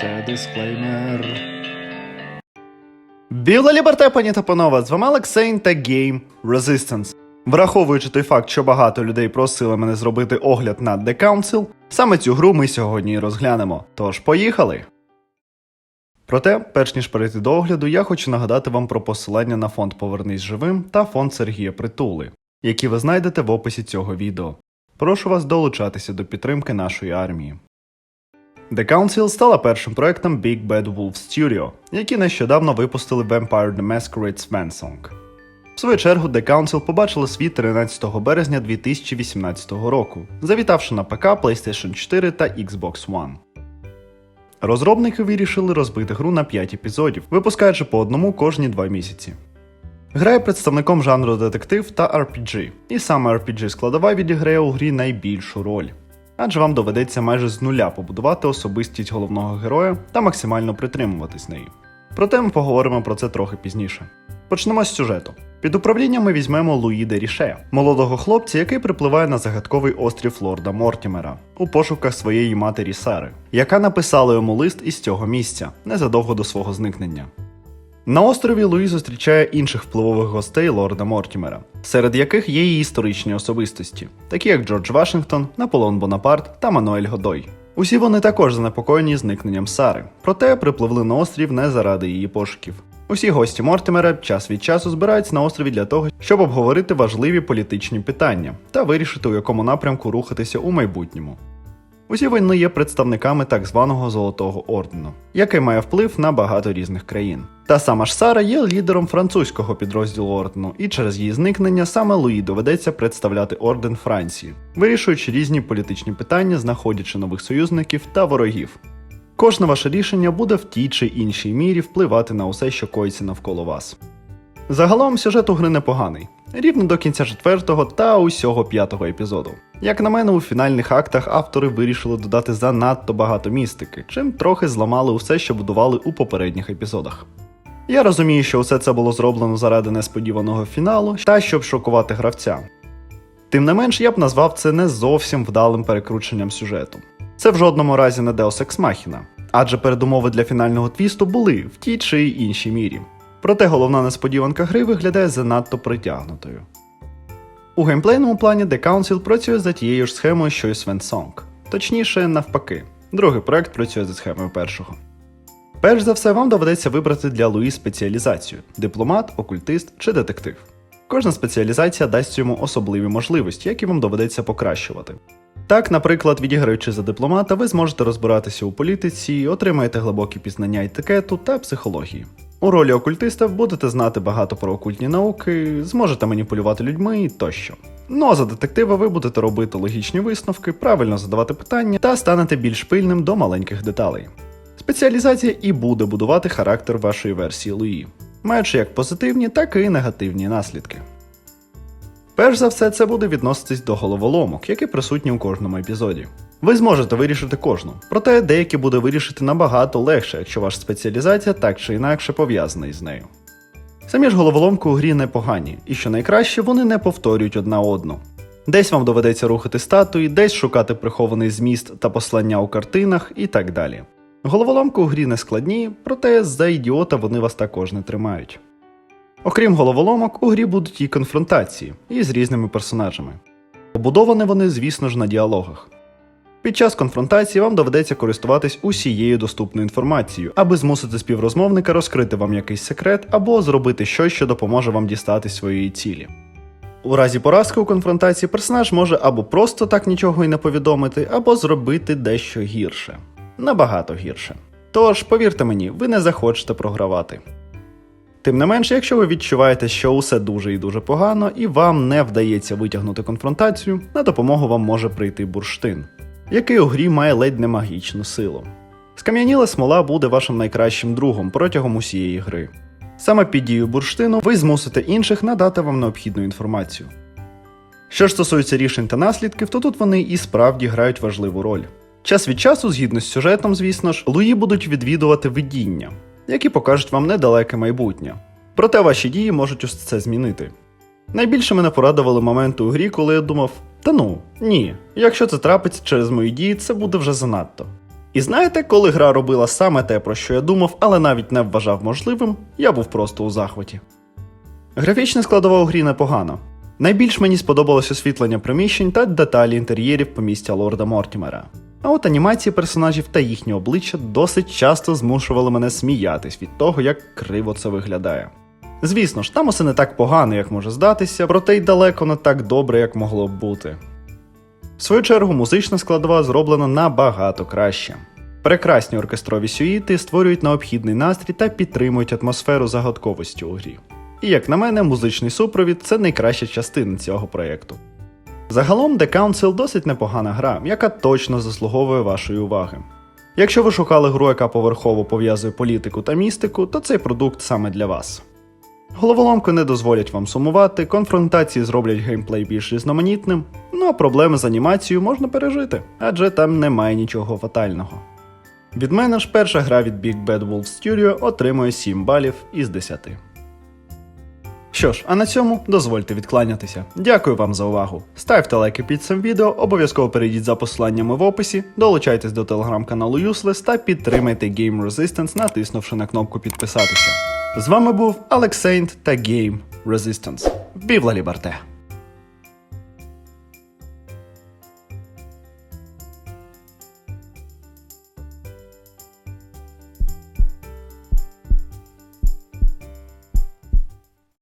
Це дисклеймер. Біла ліберте, пані та панове, з вами Алексейн та Game Resistance. Враховуючи той факт, що багато людей просили мене зробити огляд на The Council, саме цю гру ми сьогодні і розглянемо. Тож, поїхали! Проте, перш ніж перейти до огляду, я хочу нагадати вам про посилання на фонд Повернись живим та фонд Сергія Притули, які ви знайдете в описі цього відео. Прошу вас долучатися до підтримки нашої армії. The Council стала першим проектом Big Bad Wolf Studio, які нещодавно випустили Vampire the Masquerade Swansong. В свою чергу The Council побачили світ 13 березня 2018 року, завітавши на ПК, PlayStation 4 та Xbox One. Розробники вирішили розбити гру на 5 епізодів, випускаючи по одному кожні 2 місяці. Гра є представником жанру детектив та RPG, і саме RPG складова відіграє у грі найбільшу роль. Адже вам доведеться майже з нуля побудувати особистість головного героя та максимально притримуватись неї. Проте ми поговоримо про це трохи пізніше. Почнемо з сюжету. Під управлінням ми візьмемо Луї де Ріше, молодого хлопця, який припливає на загадковий острів Лорда Мортімера у пошуках своєї матері Сари, яка написала йому лист із цього місця незадовго до свого зникнення. На острові Луї зустрічає інших впливових гостей лорда Мортімера, серед яких є її історичні особистості, такі як Джордж Вашингтон, Наполеон Бонапарт та Мануель Годой. Усі вони також занепокоєні зникненням Сари, проте припливли на острів не заради її пошуків. Усі гості Мортимера час від часу збираються на острові для того, щоб обговорити важливі політичні питання та вирішити, у якому напрямку рухатися у майбутньому. Усі вони є представниками так званого Золотого ордену, який має вплив на багато різних країн. Та сама ж Сара є лідером французького підрозділу ордену, і через її зникнення саме Луї доведеться представляти орден Франції, вирішуючи різні політичні питання, знаходячи нових союзників та ворогів. Кожне ваше рішення буде в тій чи іншій мірі впливати на усе, що коїться навколо вас. Загалом сюжет у гри непоганий, рівно до кінця четвертого та усього п'ятого епізоду. Як на мене, у фінальних актах автори вирішили додати занадто багато містики, чим трохи зламали усе, що будували у попередніх епізодах. Я розумію, що усе це було зроблено заради несподіваного фіналу та щоб шокувати гравця. Тим не менш, я б назвав це не зовсім вдалим перекрученням сюжету. Це в жодному разі не Deus Ex Machina, адже передумови для фінального твісту були в тій чи іншій мірі. Проте головна несподіванка гри виглядає занадто притягнутою. У геймплейному плані The Council працює за тією ж схемою, що й Song. Точніше, навпаки, другий проект працює за схемою першого. Перш за все, вам доведеться вибрати для Луї спеціалізацію дипломат, окультист чи детектив. Кожна спеціалізація дасть йому особливі можливості, які вам доведеться покращувати. Так, наприклад, відіграючи за дипломата, ви зможете розбиратися у політиці, отримаєте глибокі пізнання етикету та психології. У ролі окультиста будете знати багато про окультні науки, зможете маніпулювати людьми тощо. Ну а за детектива ви будете робити логічні висновки, правильно задавати питання та станете більш пильним до маленьких деталей. Спеціалізація і буде будувати характер вашої версії Луї, маючи як позитивні, так і негативні наслідки. Перш за все, це буде відноситись до головоломок, які присутні у кожному епізоді. Ви зможете вирішити кожну, проте деякі буде вирішити набагато легше, якщо ваша спеціалізація так чи інакше пов'язана із нею. Самі ж головоломки у грі непогані, і що найкраще, вони не повторюють одна одну. Десь вам доведеться рухати статуї, десь шукати прихований зміст та послання у картинах і так далі. Головоломки у грі не складні, проте за ідіота вони вас також не тримають. Окрім головоломок, у грі будуть і конфронтації із різними персонажами. Побудовані вони, звісно ж, на діалогах. Під час конфронтації вам доведеться користуватись усією доступною інформацією, аби змусити співрозмовника розкрити вам якийсь секрет або зробити щось, що допоможе вам дістати своєї цілі. У разі поразки у конфронтації персонаж може або просто так нічого й не повідомити, або зробити дещо гірше. Набагато гірше. Тож, повірте мені, ви не захочете програвати. Тим не менше, якщо ви відчуваєте, що усе дуже і дуже погано, і вам не вдається витягнути конфронтацію, на допомогу вам може прийти бурштин, який у грі має ледь не магічну силу. Скам'яніла смола буде вашим найкращим другом протягом усієї гри. Саме під дією бурштину ви змусите інших надати вам необхідну інформацію. Що ж стосується рішень та наслідків, то тут вони і справді грають важливу роль. Час від часу, згідно з сюжетом, звісно ж, Луї будуть відвідувати видіння, які покажуть вам недалеке майбутнє. Проте ваші дії можуть усе це змінити. Найбільше мене порадували моменти у грі, коли я думав: та ну, ні, якщо це трапиться через мої дії, це буде вже занадто. І знаєте, коли гра робила саме те, про що я думав, але навіть не вважав можливим, я був просто у захваті. Графічна складова у грі непогана. Найбільш мені сподобалось освітлення приміщень та деталі інтер'єрів помістя лорда Мортімера. А от анімації персонажів та їхні обличчя досить часто змушували мене сміятись від того, як криво це виглядає. Звісно ж, там усе не так погано, як може здатися, проте й далеко не так добре, як могло б бути. В свою чергу, музична складова зроблена набагато краще. Прекрасні оркестрові сюїти створюють необхідний настрій та підтримують атмосферу загадковості у грі. І як на мене, музичний супровід це найкраща частина цього проєкту. Загалом The Council досить непогана гра, яка точно заслуговує вашої уваги. Якщо ви шукали гру, яка поверхово пов'язує політику та містику, то цей продукт саме для вас. Головоломки не дозволять вам сумувати, конфронтації зроблять геймплей більш різноманітним, ну а проблеми з анімацією можна пережити, адже там немає нічого фатального. Від мене ж перша гра від Big Bad Wolf Studio отримує 7 балів із 10. Що ж, а на цьому дозвольте відкланятися. Дякую вам за увагу. Ставте лайки під цим відео, обов'язково перейдіть за посиланнями в описі, долучайтесь до телеграм-каналу Useless та підтримайте Game Resistance, натиснувши на кнопку підписатися. З вами був Алексейнт та Game Resistance. Бівла Ліберте!